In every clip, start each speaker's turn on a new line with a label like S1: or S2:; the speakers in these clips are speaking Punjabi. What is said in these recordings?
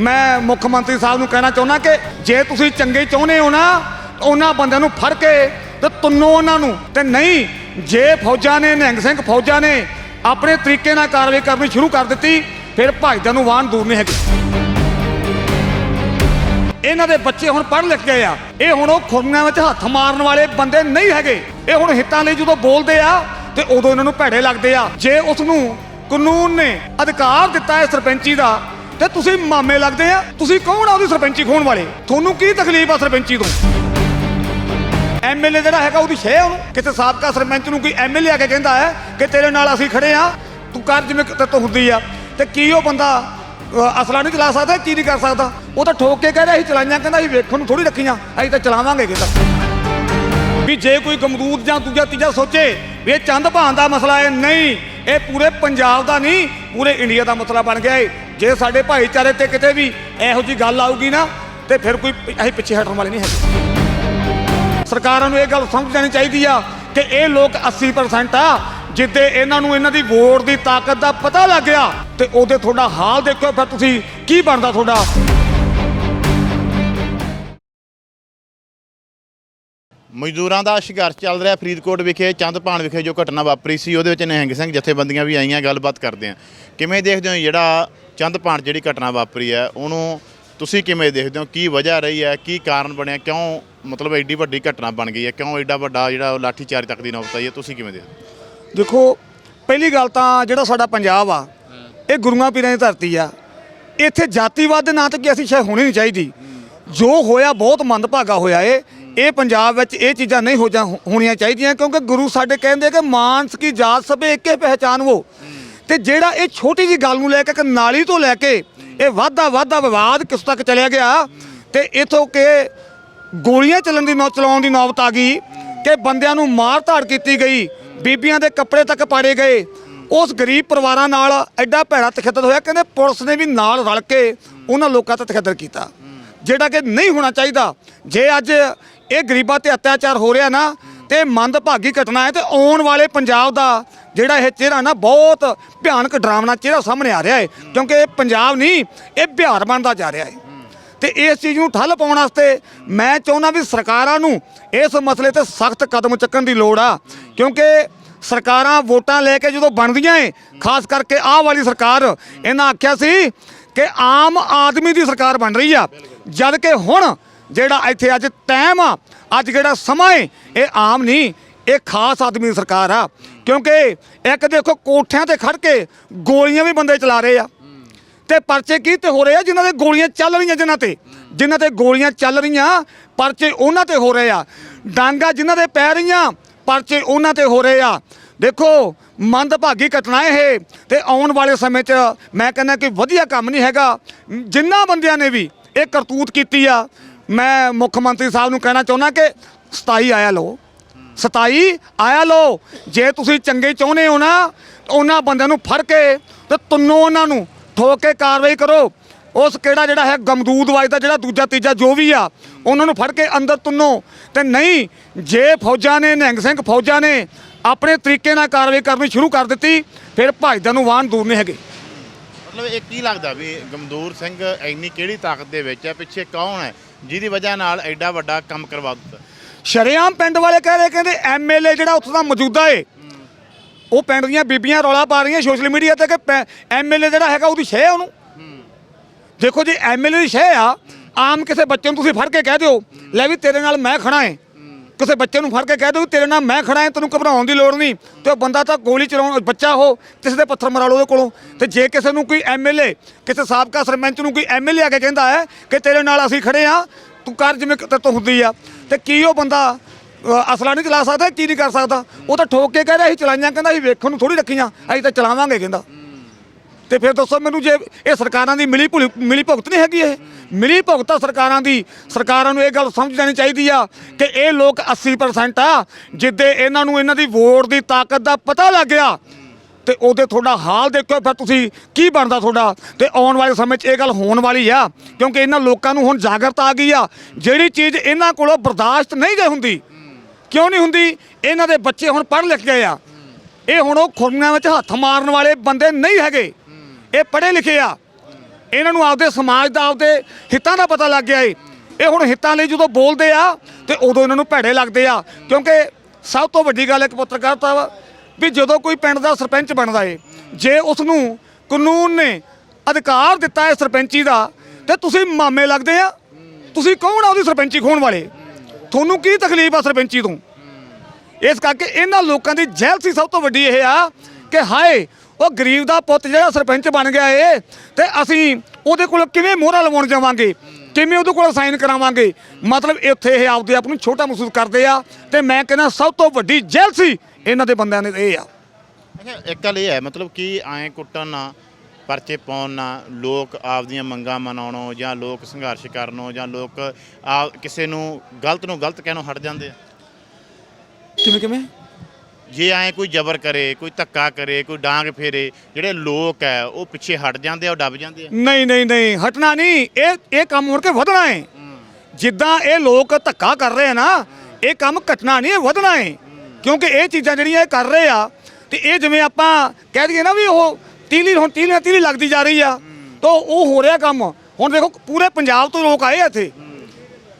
S1: ਮੈਂ ਮੁੱਖ ਮੰਤਰੀ ਸਾਹਿਬ ਨੂੰ ਕਹਿਣਾ ਚਾਹੁੰਦਾ ਕਿ ਜੇ ਤੁਸੀਂ ਚੰਗੇ ਚਾਹੁੰਦੇ ਹੋ ਨਾ ਉਹਨਾਂ ਬੰਦਿਆਂ ਨੂੰ ਫੜ ਕੇ ਤੇ ਤੁੰਨੋ ਉਹਨਾਂ ਨੂੰ। ਤੇ ਨਹੀਂ, ਜੇ ਫੌਜਾਂ ਨੇ, ਨਿਹੰਗ ਸਿੰਘ ਫੌਜਾਂ ਨੇ ਆਪਣੇ ਤਰੀਕੇ ਨਾਲ ਕਾਰਵਾਈ ਕਰਨੀ ਸ਼ੁਰੂ ਕਰ ਦਿੱਤੀ, ਫਿਰ ਭਾਈਜਾਂ ਨੂੰ ਵਾਹਨ ਦੂਰ ਨਹੀਂ ਹੈਗੇ। ਇਹਨਾਂ ਦੇ ਬੱਚੇ ਹੁਣ ਪੜ੍ਹ ਲਿਖ ਗਏ ਆ। ਇਹ ਹੁਣ ਉਹ ਖੁਰਨੀਆਂ ਵਿੱਚ ਹੱਥ ਮਾਰਨ ਵਾਲੇ ਬੰਦੇ ਨਹੀਂ ਹੈਗੇ। ਇਹ ਹੁਣ ਹਿੱਤਾਂ ਲਈ ਜਦੋਂ ਬੋਲਦੇ ਆ, ਤੇ ਉਦੋਂ ਇਹਨਾਂ ਨੂੰ ਭੈੜੇ ਲੱਗਦੇ ਆ। ਜੇ ਉਸ ਨੂੰ ਕਾਨੂੰਨ ਨੇ ਅਧਿਕਾਰ ਦਿੱਤਾ ਹੈ ਸਰਪੰਚੀ ਦਾ ਤੇ ਤੁਸੀਂ ਮਾਮੇ ਲੱਗਦੇ ਆ। ਤੁਸੀਂ ਕੌਣ ਆ ਉਹਦੀ ਸਰਪੰਚੀ ਖੋਣ ਵਾਲੇ? ਤੁਹਾਨੂੰ ਕੀ ਤਕਲੀਫ ਆ ਸਰਪੰਚੀ ਤੋਂ? ਐਮਐਲਏ ਜਿਹੜਾ ਹੈਗਾ ਉਹਦੀ ਸ਼ਹਿ ਉਹਨੂੰ। ਕਿਤੇ ਸਾਬਕਾ ਸਰਪੰਚ ਨੂੰ ਕੋਈ ਐਮਐਲਏ ਆ ਕੇ ਕਹਿੰਦਾ ਹੈ ਕਿ ਤੇਰੇ ਨਾਲ ਅਸੀਂ ਖੜੇ ਆ, ਤੂੰ ਕਰ ਜਿਵੇਂ ਤੇ ਤੋਂ ਹੁੰਦੀ ਆ। ਤੇ ਕੀ ਉਹ ਬੰਦਾ ਅਸਲਾ ਨਹੀਂ ਚਲਾ ਸਕਦਾ, ਕੀ ਨਹੀਂ ਕਰ ਸਕਦਾ? ਉਹ ਤਾਂ ਠੋਕ ਕੇ ਕਹਿ ਰਿਹਾ ਅਸੀਂ ਚਲਾਈਆਂ, ਕਹਿੰਦਾ ਅਸੀਂ ਵੇਖਣ ਨੂੰ ਥੋੜੀ ਰੱਖੀਆਂ। ਅਸੀਂ ਤਾਂ ਚਲਾਵਾਂਗੇ ਕਹਿੰਦਾ। ਵੀ ਜੇ ਕੋਈ ਗਮਦੂਦ ਜਾਂ ਦੂਜਾ ਤੀਜਾ ਸੋਚੇ ਵੀ ਇਹ ਚੰਦ ਭਾਨ ਦਾ ਮਸਲਾ ਹੈ, ਨਹੀਂ, ਇਹ ਪੂਰੇ ਪੰਜਾਬ ਦਾ ਨਹੀਂ, ਪੂਰੇ ਇੰਡੀਆ ਦਾ ਮਸਲਾ ਬਣ ਗਿਆ ਏ। ਜੇ ਸਾਡੇ ਭਾਈਚਾਰੇ ਤੇ ਕਿਤੇ ਵੀ ਇਹੋ ਜੀ ਗੱਲ ਆਊਗੀ ਨਾ, ਤੇ ਫਿਰ ਕੋਈ ਅਸੀਂ ਪਿੱਛੇ ਹਟਣ ਵਾਲੇ ਨਹੀਂ ਹੈਗੇ। ਸਰਕਾਰਾਂ ਨੂੰ ਇਹ ਗੱਲ ਸਮਝ ਜਾਣੀ ਚਾਹੀਦੀ ਆ ਕਿ ਇਹ ਲੋਕ 80% ਆ, ਜਿੱਦੇ ਇਹਨਾਂ ਨੂੰ ਇਹਨਾਂ ਦੀ ਵੋਟ ਦੀ ਤਾਕਤ ਦਾ ਪਤਾ ਲੱਗ ਗਿਆ, ਤੇ ਉਹਦੇ ਤੁਹਾਡਾ ਹਾਲ ਦੇਖੋ ਫਿਰ ਤੁਸੀਂ ਕੀ ਬਣਦਾ ਤੁਹਾਡਾ?
S2: ਮਜ਼ਦੂਰਾਂ ਦਾ ਸੰਘਰਸ਼ ਚੱਲ ਰਿਹਾ ਫਰੀਦਕੋਟ ਵਿਖੇ ਚੰਦਪਾਣ ਵਿਖੇ ਜੋ ਘਟਨਾ ਵਾਪਰੀ ਸੀ, ਉਹਦੇ ਵਿੱਚ ਨਿਹੰਗ ਸਿੰਘ ਜਥੇਬੰਦੀਆਂ ਵੀ ਆਈਆਂ, ਗੱਲਬਾਤ ਕਰਦੇ ਆ। ਕਿਵੇਂ ਦੇਖਦੇ ਹੋ ਜਿਹੜਾ ਚੰਦ ਚੰਦਪਾਣ ਜਿਹੜੀ ਘਟਨਾ ਵਾਪਰੀ ਹੈ, ਉਹਨੂੰ ਤੁਸੀਂ ਕਿਵੇਂ ਦੇਖਦੇ ਹੋ? ਕੀ ਵਜ੍ਹਾ ਰਹੀ ਹੈ? ਕੀ ਕਾਰਨ ਬਣਿਆ? ਕਿਉਂ ਮਤਲਬ ਐਡੀ ਵੱਡੀ ਘਟਨਾ ਬਣ ਗਈ ਹੈ? ਕਿਉਂ ਐਡਾ ਵੱਡਾ ਜਿਹੜਾ ਲਾਠੀ ਚਾਰਜ ਤੱਕ ਦੀ ਨੌਬਤ ਆਈ ਹੈ? ਤੁਸੀਂ ਕਿਵੇਂ ਦੇਖਦੇ
S1: ਦੇਖੋ, ਪਹਿਲੀ ਗੱਲ ਤਾਂ ਜਿਹੜਾ ਸਾਡਾ ਪੰਜਾਬ ਆ, ਇਹ ਗੁਰੂਆਂ ਪੀਰਾਂ ਦੀ ਧਰਤੀ ਆ। ਇੱਥੇ ਜਾਤੀਵਾਦ ਦੇ ਨਾਂ ਤੇ ਕਿ ਅਸੀਂ ਸ਼ਾਇਦ ਹੋਣੀ ਨਹੀਂ ਚਾਹੀਦੀ। ਜੋ ਹੋਇਆ, ਬਹੁਤ ਮੰਦਭਾਗਾ ਹੋਇਆ ਏ। ਇਹ ਪੰਜਾਬ ਵਿੱਚ ਇਹ ਚੀਜ਼ਾਂ ਨਹੀਂ ਹੋ ਜਾ ਹੋਣੀਆਂ ਚਾਹੀਦੀਆਂ ਕਿਉਂਕਿ ਗੁਰੂ ਸਾਡੇ ਕਹਿੰਦੇ ਕਿ ਮਾਨਸ ਕੀ ਜਾਤ ਸਭੇ ਇੱਕੇ ਪਹਿਚਾਨ ਵੋ। ਤੇ ਜਿਹੜਾ ਇਹ ਛੋਟੀ ਜੀ ਗੱਲ ਨੂੰ ਲੈ ਕੇ, ਇੱਕ ਨਾਲੀ ਤੋਂ ਲੈ ਕੇ ਇਹ ਵਾਧਾ ਵਾਧਾ ਵਿਵਾਦ ਕਿਸ ਤੱਕ ਚਲਿਆ ਗਿਆ ਤੇ ਇਥੋਂ ਕਿ ਗੋਲੀਆਂ ਚੱਲਣ ਦੀ ਨੌ ਚਲਾਉਣ ਦੀ ਨੌਬਤ ਆ ਗਈ ਕਿ ਬੰਦਿਆਂ ਨੂੰ ਮਾਰ ਧਾੜ ਕੀਤੀ ਗਈ, ਬੀਬੀਆਂ ਦੇ ਕੱਪੜੇ ਤੱਕ ਪਾੜੇ ਗਏ। ਉਸ ਗਰੀਬ ਪਰਿਵਾਰਾਂ ਨਾਲ ਐਡਾ ਭੈੜਾ ਤਖੱਦਰ ਹੋਇਆ, ਕਹਿੰਦੇ ਪੁਲਿਸ ਨੇ ਵੀ ਨਾਲ ਰਲ ਕੇ ਉਹਨਾਂ ਲੋਕਾਂ ਤੇ ਤਖੱਦਰ ਕੀਤਾ। ਜਿਹੜਾ ਕਿ ਨਹੀਂ ਹੋਣਾ ਚਾਹੀਦਾ, ਜੇ ਅੱਜ ਇਹ ਗਰੀਬਾਂ ਤੇ ਅਤਿਆਚਾਰ ਹੋ ਰਿਹਾ ਨਾ ਤੇ ਮੰਦਭਾਗੀ ਘਟਨਾ ਹੈ ਤੇ ਆਉਣ ਵਾਲੇ ਪੰਜਾਬ ਦਾ ਜਿਹੜਾ ਇਹ ਚਿਹਰਾ ਨਾ ਬਹੁਤ ਭਿਆਨਕ ਡਰਾਵਨਾ ਚਿਹਰਾ ਸਾਹਮਣੇ ਆ ਰਿਹਾ ਹੈ, ਕਿਉਂਕਿ ਇਹ ਪੰਜਾਬ ਨਹੀਂ, ਇਹ ਬਿਹਾਰ ਬਣਦਾ ਜਾ ਰਿਹਾ ਹੈ। ਤੇ ਇਸ ਚੀਜ਼ ਨੂੰ ਠੱਲ ਪਾਉਣ ਵਾਸਤੇ ਮੈਂ ਚਾਹੁੰਦਾ ਵੀ ਸਰਕਾਰਾਂ ਨੂੰ ਇਸ ਮਸਲੇ ਤੇ ਸਖਤ ਕਦਮ ਚੁੱਕਣ ਦੀ ਲੋੜ ਆ, ਕਿਉਂਕਿ ਸਰਕਾਰਾਂ ਵੋਟਾਂ ਲੈ ਕੇ ਜਦੋਂ ਬਣਦੀਆਂ ਏ, ਖਾਸ ਕਰਕੇ ਆਹ ਵਾਲੀ ਸਰਕਾਰ, ਇਹਨਾਂ ਆਖਿਆ ਸੀ ਕਿ ਆਮ ਆਦਮੀ ਦੀ ਸਰਕਾਰ ਬਣ ਰਹੀ ਆ ਜਦ ਕਿ ਹੁਣ ਜਿਹੜਾ ਇੱਥੇ ਅੱਜ ਟਾਈਮ ਆ, ਅੱਜ ਜਿਹੜਾ ਸਮਾਂ ਏ, ਇਹ ਆਮ ਨਹੀਂ, ਇਹ ਖਾਸ ਆਦਮੀ ਦੀ ਸਰਕਾਰ ਆ। ਕਿਉਂਕਿ ਇੱਕ ਦੇਖੋ ਕੋਠਿਆਂ ਤੇ ਖੜ ਕੇ ਗੋਲੀਆਂ ਵੀ ਬੰਦੇ ਚਲਾ ਰਹੇ ਆ। ਤੇ ਪਰਚੇ ਕੀ ਤੇ ਹੋ ਰਹੇ ਆ? ਜਿਨ੍ਹਾਂ ਦੇ ਗੋਲੀਆਂ ਚੱਲ ਰਹੀਆਂ ਜਿਨ੍ਹਾਂ ਤੇ। ਜਿਨ੍ਹਾਂ ਤੇ ਗੋਲੀਆਂ ਚੱਲ ਰਹੀਆਂ, ਪਰਚੇ ਉਹਨਾਂ ਤੇ ਹੋ ਰਹੇ ਆ। ਡਾਂਗਾ ਜਿਨ੍ਹਾਂ ਦੇ ਪੈ ਰਹੀਆਂ, ਪਰਚੇ ਉਹਨਾਂ ਤੇ ਹੋ ਰਹੇ ਆ। ਦੇਖੋ, ਮੰਦਭਾਗੀ ਘਟਨਾ ਇਹ। ਤੇ ਆਉਣ ਵਾਲੇ ਸਮੇਂ 'ਚ ਮੈਂ ਕਹਿੰਦਾ ਕਿ ਵਧੀਆ ਕੰਮ ਨਹੀਂ ਹੈਗਾ। ਜਿਨ੍ਹਾਂ ਬੰਦਿਆਂ ਨੇ ਵੀ ਇਹ ਕਰਤੂਤ ਕੀਤੀ ਆ ਮੈਂ ਮੁੱਖ ਮੰਤਰੀ ਸਾਹਿਬ ਨੂੰ ਕਹਿਣਾ ਚਾਹੁੰਦਾ ਕਿ 27 ਆਇਆ ਲਓ। 27 ਆਇਆ ਲਓ। ਜੇ ਤੁਸੀਂ ਚੰਗੇ ਚਾਹੁੰਦੇ ਹੋ ਨਾ ਉਹਨਾਂ ਬੰਦਿਆਂ ਨੂੰ ਫੜ ਕੇ ਤੇ ਤੁੰਨੋ ਉਹਨਾਂ ਨੂੰ ਠੋਕ ਕੇ ਕਾਰਵਾਈ ਕਰੋ। ਉਸ ਕਿਹੜਾ ਜਿਹੜਾ ਹੈ ਗਮਦੂਦ ਵੱਜਦਾ ਜਿਹੜਾ ਦੂਜਾ ਤੀਜਾ ਜੋ ਵੀ ਆ, ਉਹਨਾਂ ਨੂੰ ਫੜ ਕੇ ਅੰਦਰ ਤੁੰਨੋ। ਤੇ ਨਹੀਂ, ਜੇ ਫੌਜਾਂ ਨੇ, ਨਿਹੰਗ ਸਿੰਘ ਫੌਜਾਂ ਨੇ ਆਪਣੇ ਤਰੀਕੇ ਨਾਲ ਕਾਰਵਾਈ ਕਰਨੀ ਸ਼ੁਰੂ ਕਰ ਦਿੱਤੀ, ਫਿਰ ਭਾਈਜਾਂ ਨੂੰ ਵਾਹਨ ਦੂਰ ਨਹੀਂ ਹੈਗੇ।
S2: ਮਤਲਬ ਇਹ ਕੀ ਲੱਗਦਾ ਵੀ ਗਮਦੂਰ ਸਿੰਘ ਇੰਨੀ ਕਿਹੜੀ ਤਾਕਤ ਦੇ ਵਿੱਚ ਹੈ, ਪਿੱਛੇ ਕੌਣ ਹੈ? ਜਿਹਦੀ ਵਜ੍ਹਾ ਨਾਲ ਐਡਾ ਵੱਡਾ ਕੰਮ ਕਰਵਾ ਦਿੱਤਾ।
S1: ਸ਼ਰੇਆਮ ਪਿੰਡ ਵਾਲੇ ਕਹਿ ਰਹੇ ਕਹਿੰਦੇ ਐਮਐਲਏ ਜਿਹੜਾ ਉੱਥੋਂ ਦਾ ਮੌਜੂਦਾ ਏ, ਉਹ ਪਿੰਡ ਦੀਆਂ ਬੀਬੀਆਂ ਰੌਲਾ ਪਾ ਰਹੀਆਂ ਸੋਸ਼ਲ ਮੀਡੀਆ ਤੇ ਕਿ ਐਮਐਲਏ ਜਿਹੜਾ ਹੈਗਾ ਉਹਦੀ ਸ਼ਹਿ ਉਹਨੂੰ। ਦੇਖੋ ਜੀ ਐਮਐਲਏ ਦੀ ਸ਼ਹਿ ਆ, ਆਮ ਕਿਸੇ ਬੱਚੇ ਨੂੰ ਤੁਸੀਂ ਫੜ ਕੇ ਕਹਿ ਦਿਓ, ਲੈ ਵੀ ਤੇਰੇ ਨਾਲ ਮੈਂ ਖੜਾ ਏ। ਕਿਸੇ ਬੱਚੇ ਨੂੰ ਫੜ ਕੇ ਕਹਿ ਦਿਓ ਵੀ ਤੇਰੇ ਨਾਲ ਮੈਂ ਖੜਾ ਏ ਤੈਨੂੰ ਘਬਰਾਉਣ ਦੀ ਲੋੜ ਨਹੀਂ। ਤੇ ਉਹ ਬੰਦਾ ਤਾਂ ਗੋਲੀ ਚਲਾਉਣ, ਬੱਚਾ ਹੋ ਕਿਸੇ ਦੇ ਪੱਥਰ ਮਰਾ ਲਓ ਉਹਦੇ ਕੋਲੋਂ। ਤੇ ਜੇ ਕਿਸੇ ਨੂੰ ਕੋਈ ਐਮਐਲਏ ਕਿਸੇ ਸਾਬਕਾ ਸਰਪੰਚ ਨੂੰ ਕੋਈ ਐਮਐਲਏ ਆ ਕੇ ਕਹਿੰਦਾ ਹੈ ਕਿ ਤੇਰੇ ਨਾਲ ਅਸੀਂ ਖੜੇ ਆ ਤੂੰ ਕਰ ਜਿਵੇਂ ਤੂੰ ਹੁੰਦੀ ਆ। ਤੇ ਕੀ ਉਹ ਬੰਦਾ ਅਸਲਾ ਨਹੀਂ ਚਲਾ ਸਕਦਾ, ਕੀ ਨਹੀਂ ਕਰ ਸਕਦਾ? ਉਹ ਤਾਂ ਠੋਕ ਕੇ ਕਹਿ ਰਿਹਾ, ਅਸੀਂ ਚਲਾਈਆਂ, ਕਹਿੰਦਾ ਅਸੀਂ ਵੇਖਣ ਨੂੰ ਥੋੜੀ ਰੱਖੀਆਂ, ਅਸੀਂ ਤਾਂ ਚਲਾਵਾਂਗੇ, ਕਹਿੰਦਾ। ਤੇ ਫਿਰ ਦੱਸੋ ਮੈਨੂੰ ਜੇ ਇਹ ਸਰਕਾਰਾਂ ਦੀ ਮਿਲੀ ਭੁਲੀ- ਮਿਲੀ ਭੁਗਤ ਨਹੀਂ ਹੈਗੀ ਇਹ? ਮਿਲੀ ਭੁਗਤ ਆ ਸਰਕਾਰਾਂ ਦੀ। ਸਰਕਾਰਾਂ ਨੂੰ ਇਹ ਗੱਲ ਸਮਝ ਜਾਣੀ ਚਾਹੀਦੀ ਆ ਕਿ ਇਹ ਲੋਕ 80% ਆ, ਜਿੱਦੇ ਇਹਨਾਂ ਨੂੰ ਇਹਨਾਂ ਦੀ ਵੋਟ ਦੀ ਤਾਕਤ ਦਾ ਪਤਾ ਲੱਗ ਗਿਆ। ਤੇ ਉਹਦੇ ਤੁਹਾਡਾ ਹਾਲ ਦੇਖੋ ਫਿਰ ਤੁਸੀਂ ਕੀ ਬਣਦਾ ਤੁਹਾਡਾ? ਤੇ ਆਉਣ ਵਾਲੇ ਸਮੇਂ 'ਚ ਇਹ ਗੱਲ ਹੋਣ ਵਾਲੀ ਆ, ਕਿਉਂਕਿ ਇਹਨਾਂ ਲੋਕਾਂ ਨੂੰ ਹੁਣ ਜਾਗਰਤ ਆ ਗਈ ਆ। ਜਿਹੜੀ ਚੀਜ਼ ਇਹਨਾਂ ਕੋਲੋਂ ਬਰਦਾਸ਼ਤ ਨਹੀਂ ਜੇ ਹੁੰਦੀ, ਕਿਉਂ ਨਹੀਂ ਹੁੰਦੀ? ਇਹਨਾਂ ਦੇ ਬੱਚੇ ਹੁਣ ਪੜ੍ਹ ਲਿਖ ਗਏ ਆ। ਇਹ ਹੁਣ ਉਹ ਖੁਰਨੀਆਂ ਵਿੱਚ ਹੱਥ ਮਾਰਨ ਵਾਲੇ ਬੰਦੇ ਨਹੀਂ ਹੈਗੇ। ਇਹ ਪੜ੍ਹੇ ਲਿਖੇ ਆ। ਇਹਨਾਂ ਨੂੰ ਆਪਦੇ ਸਮਾਜ ਦਾ, ਆਪਦੇ ਹਿੱਤਾਂ ਦਾ ਪਤਾ ਲੱਗ ਗਿਆ ਏ। ਇਹ ਹੁਣ ਹਿੱਤਾਂ ਲਈ ਜਦੋਂ ਬੋਲਦੇ ਆ, ਤੇ ਉਦੋਂ ਇਹਨਾਂ ਨੂੰ ਭੈੜੇ ਲੱਗਦੇ ਆ। ਕਿਉਂਕਿ ਸਭ ਤੋਂ ਵੱਡੀ ਗੱਲ ਇੱਕ ਪੱਤਰਕਾਰਤਾ ਵਾ ਵੀ ਜਦੋਂ ਕੋਈ ਪਿੰਡ ਦਾ ਸਰਪੰਚ ਬਣਦਾ ਏ, ਜੇ ਉਸ ਨੂੰ ਕਾਨੂੰਨ ਨੇ ਅਧਿਕਾਰ ਦਿੱਤਾ ਹੈ ਸਰਪੰਚੀ ਦਾ, ਤੇ ਤੁਸੀਂ ਮਾਮੇ ਲੱਗਦੇ ਆ। ਤੁਸੀਂ ਕੌਣ ਆ ਉਹਦੀ ਸਰਪੰਚੀ ਖੋਣ ਵਾਲੇ? ਤੁਹਾਨੂੰ ਕੀ ਤਕਲੀਫ ਆ ਸਰਪੰਚੀ ਤੋਂ? ਇਸ ਕਰਕੇ ਇਹਨਾਂ ਲੋਕਾਂ ਦੀ ਜੈਲਸੀ ਸਭ ਤੋਂ ਵੱਡੀ ਇਹ ਆ, ਕਿ ਹਾਏ ਉਹ ਗਰੀਬ ਦਾ ਪੁੱਤ ਜਿਹੜਾ ਸਰਪੰਚ ਬਣ ਗਿਆ ਏ ਤੇ ਅਸੀਂ ਉਹਦੇ ਕੋਲ ਕਿਵੇਂ ਮੋਹਰਾ ਲਵਾਉਣ ਜਾਵਾਂਗੇ? ਕਿਵੇਂ ਉਹਦੇ ਕੋਲ ਸਾਈਨ ਕਰਾਵਾਂਗੇ? ਮਤਲਬ ਇੱਥੇ ਇਹ ਆਪਦੇ ਆਪ ਨੂੰ ਛੋਟਾ ਮਹਿਸੂਸ ਕਰਦੇ ਆ ਤੇ ਮੈਂ ਕਹਿੰਦਾ ਸਭ ਤੋਂ ਵੱਡੀ ਜੈਲਸੀ ਇਹਨਾਂ ਦੇ ਬੰਦਿਆਂ ਨੇ ਇਹ ਆ।
S2: ਅੱਛਾ ਇੱਕ ਗੱਲ ਇਹ ਹੈ ਮਤਲਬ ਕਿ ਐਂ ਕੁੱਟਣ ਨਾ ਪਰਚੇ ਪਾਉਣ ਨਾ ਲੋਕ ਆਪਦੀਆਂ ਮੰਗਾਂ ਮਨਾਉਣੋਂ ਜਾਂ ਲੋਕ ਸੰਘਰਸ਼ ਕਰਨੋਂ ਜਾਂ ਲੋਕ ਆ ਕਿਸੇ ਨੂੰ ਗਲਤ ਨੂੰ ਗਲਤ ਕਹਿਣੋਂ ਹਟ ਜਾਂਦੇ ਆ।
S1: ਕਿਵੇਂ ਕਿਵੇਂ?
S2: ਜੇ ਐਂ ਕੋਈ ਜ਼ਬਰ ਕਰੇ, ਕੋਈ ਧੱਕਾ ਕਰੇ, ਕੋਈ ਡਾਂਗ ਫੇਰੇ, ਜਿਹੜੇ ਲੋਕ ਹੈ ਉਹ ਪਿੱਛੇ ਹਟ ਜਾਂਦੇ ਆ, ਉਹ ਡੱਬ ਜਾਂਦੇ ਆ?
S1: ਨਹੀਂ ਨਹੀਂ ਨਹੀਂ, ਹਟਣਾ ਨਹੀਂ। ਇਹ ਇਹ ਕੰਮ ਮੁੜ ਕੇ ਵਧਣਾ ਹੈ ਜਿੱਦਾਂ ਇਹ ਲੋਕ ਧੱਕਾ ਕਰ ਰਹੇ ਆ ਨਾ, ਇਹ ਕੰਮ ਘਟਣਾ ਨਹੀਂ, ਇਹ ਵਧਣਾ ਹੈ ਕਿਉਂਕਿ ਇਹ ਚੀਜ਼ਾਂ ਜਿਹੜੀਆਂ ਇਹ ਕਰ ਰਹੇ ਆ, ਤੇ ਇਹ ਜਿਵੇਂ ਆਪਾਂ ਕਹਿ ਦਈਏ ਨਾ ਵੀ ਉਹ ਤੀਲੀ, ਹੁਣ ਤੀਲੀ ਨਾਲ ਤੀਲੀ ਲੱਗਦੀ ਜਾ ਰਹੀ ਆ, ਤਾਂ ਉਹ ਹੋ ਰਿਹਾ ਕੰਮ। ਹੁਣ ਦੇਖੋ, ਪੂਰੇ ਪੰਜਾਬ ਤੋਂ ਲੋਕ ਆਏ ਆ ਇੱਥੇ।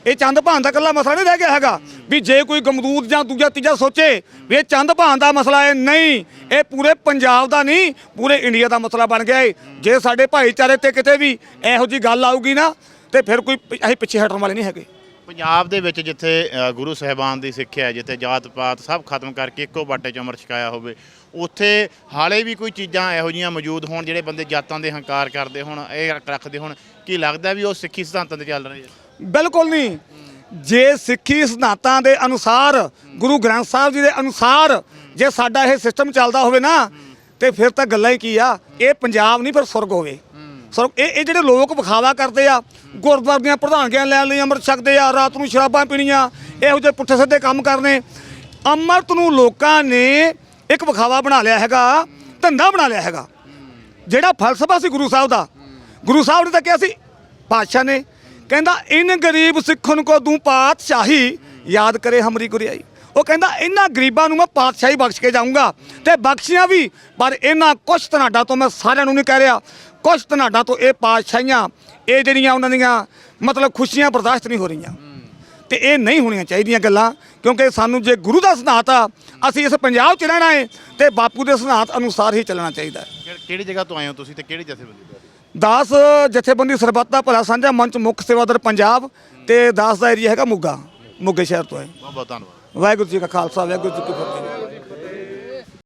S1: ਇਹ ਚੰਦ ਭਾਨ ਦਾ ਇਕੱਲਾ ਮਸਲਾ ਨਹੀਂ ਰਹਿ ਗਿਆ ਹੈਗਾ ਵੀ ਜੇ ਕੋਈ ਗਮਦੂਦ ਜਾਂ ਦੂਜਾ ਤੀਜਾ ਸੋਚੇ ਵੀ ਇਹ ਚੰਦ ਭਾਨ ਦਾ ਮਸਲਾ ਹੈ, ਨਹੀਂ, ਇਹ ਪੂਰੇ ਪੰਜਾਬ ਦਾ ਨਹੀਂ, ਪੂਰੇ ਇੰਡੀਆ ਦਾ ਮਸਲਾ ਬਣ ਗਿਆ ਹੈ ਜੇ ਸਾਡੇ ਭਾਈਚਾਰੇ ਤੇ ਕਿਤੇ ਵੀ ਇਹੋ ਜੀ ਗੱਲ ਆਊਗੀ ਨਾ, ਤੇ ਫਿਰ ਕੋਈ ਅਸੀਂ ਪਿੱਛੇ ਹਟਣ ਵਾਲੇ ਨਹੀਂ ਹੈਗੇ।
S2: ਪੰਜਾਬ ਦੇ ਵਿੱਚ ਜਿੱਥੇ ਗੁਰੂ ਸਾਹਿਬਾਨ ਦੀ ਸਿੱਖਿਆ ਜਿੱਥੇ ਜਾਤ ਪਾਤ ਸਭ ਖਤਮ ਕਰਕੇ ਇੱਕੋ ਬਾਟੇ 'ਚ ਅਮਰ ਛਕਾਇਆ ਹੋਵੇ, ਉੱਥੇ ਹਾਲੇ ਵੀ ਕੋਈ ਚੀਜ਼ਾਂ ਇਹੋ ਜੀਆਂ ਮੌਜੂਦ ਹੋਣ ਜਿਹੜੇ ਬੰਦੇ ਜਾਤਾਂ ਦੇ ਹੰਕਾਰ ਕਰਦੇ ਹੋਣ, ਇਹ ਰੱਖਦੇ ਹੋਣ। ਕੀ ਲੱਗਦਾ ਵੀ ਉਹ ਸਿੱਖੀ ਸਿਧਾਂਤਾਂ ਤੇ ਚੱਲ ਰਹੇ ਆ?
S1: ਬਿਲਕੁਲ ਨਹੀਂ। ਜੇ ਸਿੱਖੀ ਸਿਧਾਂਤਾਂ ਦੇ ਅਨੁਸਾਰ, ਗੁਰੂ ਗ੍ਰੰਥ ਸਾਹਿਬ ਜੀ ਦੇ ਅਨੁਸਾਰ ਜੇ ਸਾਡਾ ਇਹ ਸਿਸਟਮ ਚੱਲਦਾ ਹੋਵੇ ਨਾ, ਤੇ ਫਿਰ ਤਾਂ ਗੱਲਾਂ ਹੀ ਕੀ ਆ? ਇਹ ਪੰਜਾਬ ਨਹੀਂ, ਫਿਰ ਸੁਰਗ ਹੋਵੇ। ਸੁਰਗ ਇਹ ਇਹ ਜਿਹੜੇ ਲੋਕ ਵਿਖਾਵਾ ਕਰਦੇ ਆ, ਗੁਰਦੁਆਰਿਆਂ ਦੀਆਂ ਪ੍ਰਧਾਨਗੀਆਂ ਲੈਣ ਲਈ ਅੰਮ੍ਰਿਤ ਛਕਦੇ ਆ, ਰਾਤ ਨੂੰ ਸ਼ਰਾਬਾਂ ਪੀਣੀਆਂ, ਇਹੋ ਜਿਹੇ ਪੁੱਠੇ ਸਿੱਧੇ ਕੰਮ ਕਰਨੇ। ਅੰਮ੍ਰਿਤ ਨੂੰ ਲੋਕਾਂ ਨੇ ਇੱਕ ਵਿਖਾਵਾ ਬਣਾ ਲਿਆ ਹੈਗਾ, ਧੰਦਾ ਬਣਾ ਲਿਆ ਹੈਗਾ। ਜਿਹੜਾ ਫਲਸਫਾ ਸੀ ਗੁਰੂ ਸਾਹਿਬ ਦਾ, ਗੁਰੂ ਸਾਹਿਬ ਨੇ ਤਾਂ ਕਿਹਾ ਸੀ, ਪਾਤਸ਼ਾਹ ਨੇ ਕਹਿੰਦਾ, ਇਨ ਗਰੀਬ ਸਿੱਖਨ ਕੋ ਦੂੰ ਪਾਤਸ਼ਾਹੀ। ਯਾਦ ਕਰੇ ਹਮਰੀ ਗੁਰਿਆਈ। ਉਹ ਕਹਿੰਦਾ ਇਹਨਾਂ ਗਰੀਬਾਂ ਨੂੰ ਮੈਂ ਪਾਤਸ਼ਾਹੀ ਬਖਸ਼ ਕੇ ਜਾਊਂਗਾ ਤੇ ਬਖਸ਼ੀਆਂ ਵੀ, ਪਰ ਇਹਨਾਂ ਕੁਛ ਧਨਾਡਾ ਤੋਂ ਮੈਂ ਸਾਰਿਆਂ ਨੂੰ ਨਹੀਂ ਕਹਿ ਰਿਹਾ। ਕੁਛ ਧਨਾਡਾ ਤੋਂ ਇਹ ਪਾਤਸ਼ਾਹੀਆਂ, ਇਹ ਜਿਹੜੀਆਂ ਉਹਨਾਂ ਦੀਆਂ ਮਤਲਬ ਖੁਸ਼ੀਆਂ ਬਰਦਾਸ਼ਤ ਨਹੀਂ ਹੋ ਰਹੀਆਂ। ਤੇ ਇਹ ਨਹੀਂ ਹੋਣੀਆਂ ਚਾਹੀਦੀਆਂ ਗੱਲਾਂ, ਕਿਉਂਕਿ ਸਾਨੂੰ ਜੇ ਗੁਰੂ ਦਾ ਸਿਧਾਂਤ ਆ, ਅਸੀਂ ਇਸ ਪੰਜਾਬ 'ਚ ਰਹਿਣਾ ਹੈ ਤੇ ਬਾਪੂ ਦੇ ਸਿਧਾਂਤ ਅਨੁਸਾਰ ਹੀ ਚੱਲਣਾ ਚਾਹੀਦਾ ਹੈ।
S2: ਕਿਹੜੀ- ਜਗ੍ਹਾ ਤੋਂ ਆਏ ਹੋ ਤੁਸੀਂ ਤੇ ਕਿਹੜੇ ਜਥੇਬੰਦੀ ਤੋਂ
S1: ਦਾਸ ਜਥੇਬੰਦੀ ਸਰਬੱਤ ਦਾ ਭਲਾ ਸਾਂਝਾ ਮੰਚ ਮੁੱਖ ਸੇਵਾਦਾਰ ਪੰਜਾਬ ਤੇ ਦਾਸ ਦਾ ਏਰੀਆ ਹੈਗਾ ਮੁੱਗਾ ਮੁੱਗੇ ਸ਼ਹਿਰ ਤੋਂ ਹੈ।
S2: ਬਹੁਤ ਬਹੁਤ ਧੰਨਵਾਦ।
S1: ਵਾਹਿਗੁਰੂ ਜੀ ਕਾ ਖਾਲਸਾ ਵਾਹਿਗੁਰੂ ਜੀ ਕੀ ਫਤਿਹ।